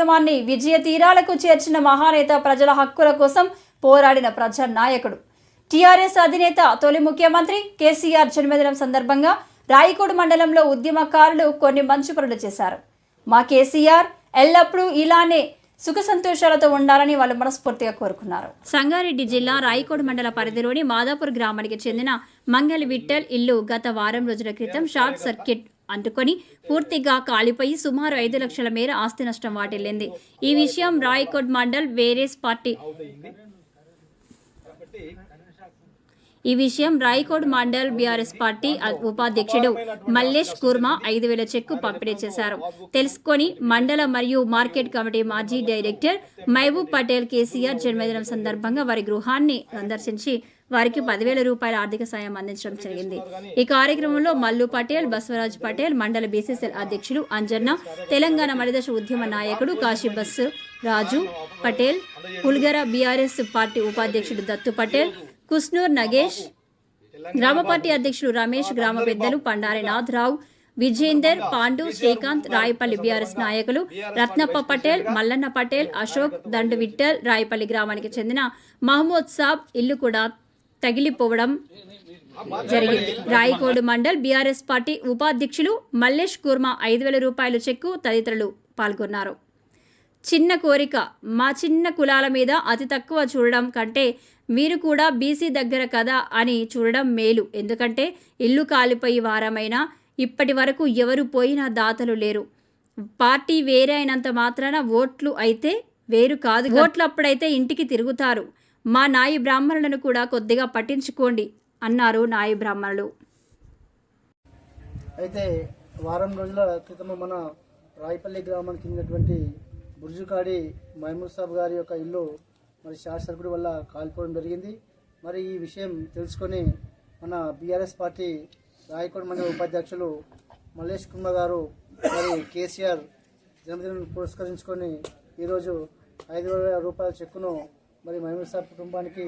ఉద్యమాన్ని విజయ తీరాలకు చేర్చిన మహానేత ప్రజల హక్కుల కోసం పోరాడిన ప్రజా నాయకుడు. టీఆర్ఎస్ అధినేత తొలి ముఖ్యమంత్రి కేసీఆర్ జన్మదినం సందర్భంగా రాయకోడు మండలంలో ఉద్యమకారులు కొన్ని మంచి పనులు చేశారు. మా కేసీఆర్ ఎల్లప్పుడూ ఇలానే సుఖ సంతోషాలతో ఉండాలని వాళ్ళు మనస్ఫూర్తిగా కోరుకున్నారు. సంగారెడ్డి జిల్లా రాయకోడు మండల పరిధిలోని మాదాపూర్ గ్రామానికి చెందిన మంగళ విఠల్ ఇల్లు గత వారం రోజుల క్రితం షార్ట్ సర్క్యూట్ అందుకొని పూర్తిగా కాలిపోయి సుమారు ఐదు లక్షల మేర ఆస్తి నష్టం వాటిల్లింది. ఈ విషయం రాయకోడ్ మండల్ వేరేస్ పార్టీ ఈ విషయం రాయకోడ్ మండల్ బీఆర్ఎస్ పార్టీ ఉపాధ్యక్షుడు మల్లేష్ కుర్మా ఐదు వేల చెక్కు పంపిణీ చేశారు. తెలుసుకొని మండల మరియు మార్కెట్ కమిటీ మాజీ డైరెక్టర్ మహబూబ్ పటేల్ కేసీఆర్ జన్మదినం సందర్భంగా వారి గృహాన్ని సందర్శించి వారికి పదివేల రూపాయల ఆర్థిక సాయం అందించడం జరిగింది. ఈ కార్యక్రమంలో మల్లు పటేల్ బసవరాజ్ పటేల్ మండల బీసీసీఎల్ అధ్యక్షులు అంజన్న తెలంగాణ మలిదశ ఉద్యమ నాయకుడు కాశీ బస్సు రాజు పటేల్ పుల్గర బీఆర్ఎస్ పార్టీ ఉపాధ్యక్షుడు దత్తు పటేల్ కుస్నూర్ నగేష్ గ్రామ పార్టీ అధ్యక్షుడు రమేష్ గ్రామ పెద్దలు పండారి నాథరావు విజేందర్ పాండు శ్రీకాంత్ రాయపల్లి బీఆర్ఎస్ నాయకులు రత్నప్ప పటేల్ మల్లన్న పటేల్ అశోక్ దండు విఠల్ రాయపల్లి గ్రామానికి చెందిన మహమ్మద్ సాబ్ ఇల్లు కూడా తగిలిపోవడం జరిగింది. రాయకోడు మండల్ బీఆర్ఎస్ పార్టీ ఉపాధ్యక్షులు మల్లేష్ కుర్మా ఐదు వేల రూపాయల చెక్కు తదితరులు పాల్గొన్నారు. చిన్న కోరిక మా చిన్న కులాల మీద అతి తక్కువ చూడడం కంటే మీరు కూడా బీసీ దగ్గర కదా అని చూడడం మేలు. ఎందుకంటే ఇల్లు కాలిపోయి వారమైనా ఇప్పటి వరకు ఎవరు పోయినా దాతలు లేరు. పార్టీ వేరే అయినంత మాత్రాన ఓట్లు అయితే వేరు కాదు. ఓట్లు అప్పుడైతే ఇంటికి తిరుగుతారు. మా నాయి బ్రాహ్మణులను కూడా కొద్దిగా పట్టించుకోండి అన్నారు నాయి బ్రాహ్మణులు. అయితే వారం రోజుల క్రితం మన రాయపల్లి గ్రామానికి చెందినటువంటి బుర్జుకాడి మహమూద్ సాబ్ గారి యొక్క ఇల్లు మరి షార్ట్ సర్క్యూట్ వల్ల కాలిపోవడం జరిగింది. మరి ఈ విషయం తెలుసుకొని మన బీఆర్ఎస్ పార్టీ రాయకోట మండల ఉపాధ్యక్షులు మల్లేష్ కుమార్ గారు మరి కేసీఆర్ జన్మదినం పురస్కరించుకొని ఈరోజు ఐదు వేల రూపాయల చెక్కును మరి మహమూద్ సాబ్ కుటుంబానికి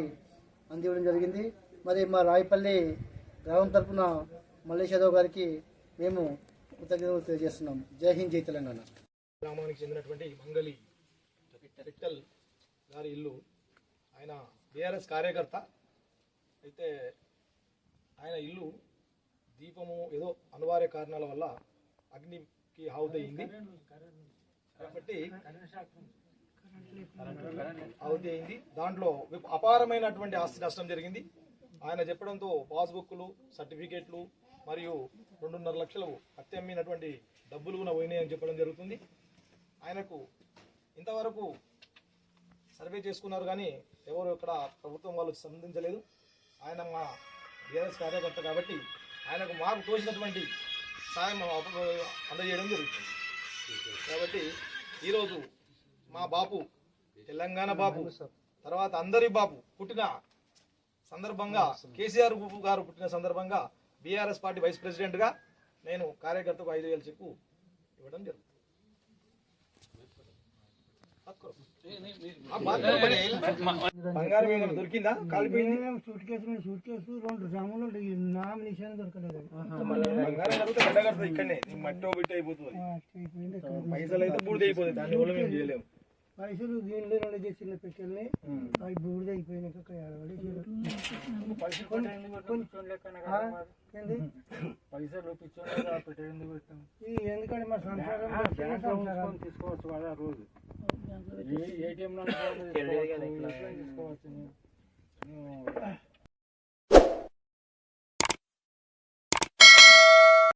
అందివ్వడం జరిగింది. మరి మా రాయపల్లి గ్రామం తరపున మల్లేష్ యాదవ్ గారికి మేము కృతజ్ఞతలు తెలియజేస్తున్నాం. జై హింద్ జై తెలంగాణ. గ్రామానికి చెందినటువంటి మంగళి విఠల్ గారి ఇల్లు. ఆయన బీఆర్ఎస్ కార్యకర్త. అయితే ఆయన ఇల్లు దీపము ఏదో అనివార్య కారణాల వల్ల అగ్నికి ఆహుతయింది కాబట్టి ఆహుతి అయింది. దాంట్లో అపారమైనటువంటి ఆస్తి నష్టం జరిగింది. ఆయన చెప్పడంతో పాస్బుక్లు సర్టిఫికేట్లు మరియు రెండున్నర లక్షలు అత్తి డబ్బులు కూడా పోయినాయని చెప్పడం జరుగుతుంది. ఆయనకు ఇంతవరకు సర్వే చేసుకున్నారు కానీ ఎవరు ఇక్కడ ప్రభుత్వం వాళ్ళు స్పందించలేదు. ఆయన మా బీఆర్ఎస్ కార్యకర్త కాబట్టి ఆయనకు మాకు తోచినటువంటి సాయం అప- అందజేయడం జరుగుతుంది. కాబట్టి ఈరోజు మా బాపు తెలంగాణ బాపు తర్వాత అందరి బాపు పుట్టిన సందర్భంగా కేసీఆర్ గారు పుట్టిన సందర్భంగా బీఆర్ఎస్ పార్టీ వైస్ ప్రెసిడెంట్గా నేను కార్యకర్తకు ఐదు వేల చెక్కు ఇవ్వడం జరుగుతుంది. బంగారం ఏమైనా దొరికిందా? కాలిపోయింది? సూట్ కేసు సూట్ కేసు రెండు గ్రాములు నామినేషన్ దొరకలేదు. బంగారం దొరికితే గడ్డ కడుతుంది ఇక్కడనే. నీ మట్టి బిట్టి అయిపోతుంది. పైసలు అయితే బూడిద అయిపోతుంది. దాని వల్ల మేము చేయలేము. పైసలు దీనిలో రెండు చేసిన పెట్టెల్ని. అవి బూడిద అయిపోయినాక అక్కడ ఆ, ఏంది? పైసలు ఈ ఎందుకంటే మా సంసారం సంసారం తీసుకోవచ్చు కదా రోజు. ఏటీఎం తీసుకోవచ్చు.